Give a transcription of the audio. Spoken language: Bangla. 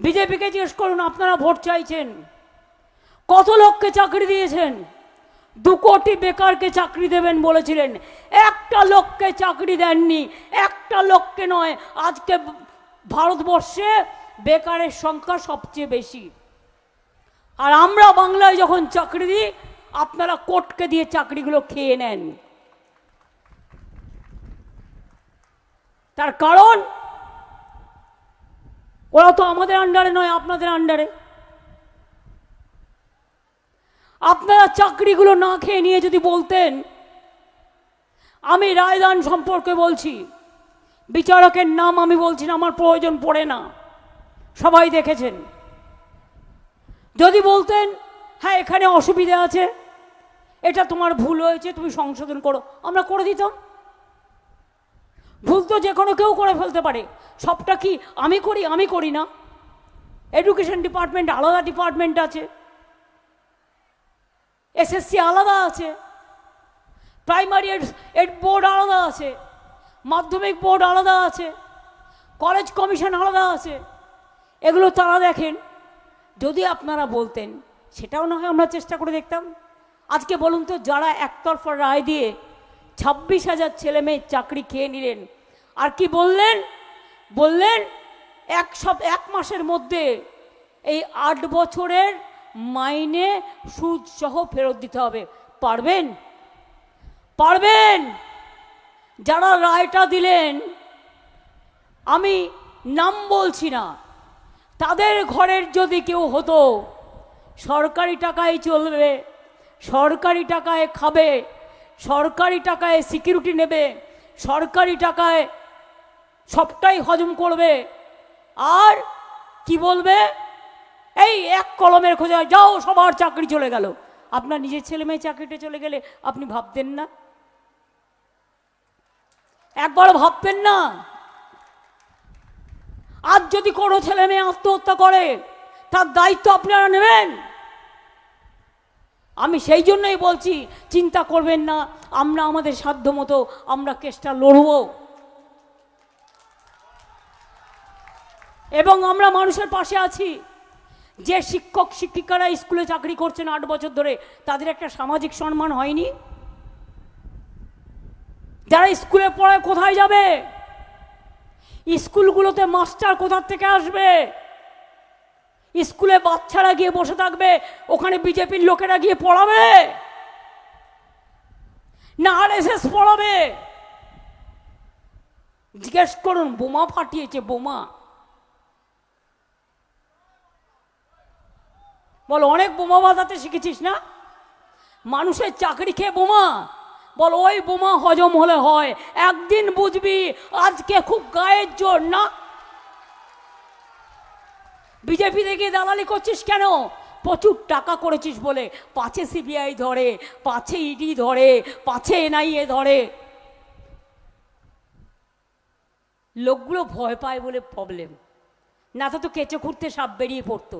বিজেপিকে জিজ্ঞেস করুন, আপনারা ভোট চাইছেন। কত লোককে চাকরি দিয়েছেন? দু কোটি বেকারকে চাকরি দেবেন বলেছিলেন। একটা লোককে চাকরি দেননি, একটা লোককে নয়। আজকে ভারতবর্ষে বেকারের সংখ্যা সবচেয়ে বেশি। আর আমরা বাংলায় যখন চাকরি দিই, আপনারা কোর্টকে দিয়ে চাকরিগুলো খেয়ে নেন। তার কারণ ওরা তো আমাদের আন্ডারে নয়, আপনাদের আন্ডারে আপনারা চাকরিগুলো না খেয়ে নিয়ে যদি বলতেন, আমি রায়দান সম্পর্কে বলছি, বিচারকের নাম আমি বলছি না, আমার প্রয়োজন পড়ে না। সবাই দেখেছেন। যদি বলতেন হ্যাঁ এখানে অসুবিধা আছে, এটা তোমার ভুল হয়েছে, তুমি সংশোধন করো, আমরা করে দিতাম। ভুল তো যে কোনো কেউ করে ফেলতে পারে। সবটা কি আমি করি আমি করি না? এডুকেশন ডিপার্টমেন্ট আলাদা ডিপার্টমেন্ট আছে। এসএসসি আলাদা আছে। প্রাইমারি এড বোর্ড আলাদা আছে। মাধ্যমিক বোর্ড আলাদা আছে। কলেজ কমিশন আলাদা আছে। এগুলো তারা দেখেন। যদি আপনারা বলতেন, সেটাও না হয় আমরা চেষ্টা করে দেখতাম। আজকে বলুন তো, যারা একতরফা রায় দিয়ে ছাব্বিশ হাজার ছেলে মেয়ের চাকরি খেয়ে নিলেন। আর কি বললেন? বললেন, এক সব এক মাসের মধ্যে এই আট বছরের মাইনে সুদ সহ ফেরত দিতে হবে। পারবেন? পারবেন? যারা রায়টা দিলেন, আমি নাম বলছি না। তাদের ঘরের যদি কেউ হতো, সরকারি টাকায় চলবে, সরকারি টাকায় খাবে সরকারি টাকায় সিকিউরিটি নেবে, সরকারি টাকায় সবটাই হজম করবে। আর কি বলবে? এই এক কলমের খোঁজা যাও, সবার চাকরি চলে গেল। আপনার নিজের ছেলে মেয়ে চাকরিটা চলে গেলে আপনি ভাবতেন না? একবার ভাবতেন না? আজ যদি কোনো ছেলে মেয়ে আত্মহত্যা করে, তার দায়িত্ব আপনারা নেবেন? আমি সেই জন্যই বলছি, চিন্তা করবেন না, আমরা আমাদের সাধ্য মতো আমরা কেসটা লড়ব। এবং আমরা মানুষের পাশে আছি। যে শিক্ষক, শিক্ষিকারা স্কুলে চাকরি করছেন আট বছর ধরে, তাদের একটা সামাজিক সম্মান হয়নি? যারা স্কুলে পড়ায় কোথায় যাবে? স্কুলগুলোতে মাস্টার কোথার থেকে আসবে? স্কুলে বাচ্চারা গিয়ে বসে থাকবে, ওখানে বিজেপির লোকেরা গিয়ে পড়াবে। না আর এস পড়াবে। জিজ্ঞেস করুন, বোমা ফাটিয়েছে, বোমা। বল, অনেক বোমা বাজাতে শিখেছিস না? মানুষের চাকরি খেয়ে বোমা। বল, ওই বোমা হজম হলে হয়। একদিন বুঝবি, আজকে খুব গায়ের জোর না বিজেপি থেকে দালালি করছিস কেন? প্রচুর টাকা করেছিস বলে, পাছে সিবিআই ধরে, পাছে ইডি ধরে, পাছে এনআইএ ধরে। লোকগুলো ভয় পায় বলে প্রবলেম না তো তো কেঁচো খুঁড়তে সাপ বেরিয়ে পড়তো।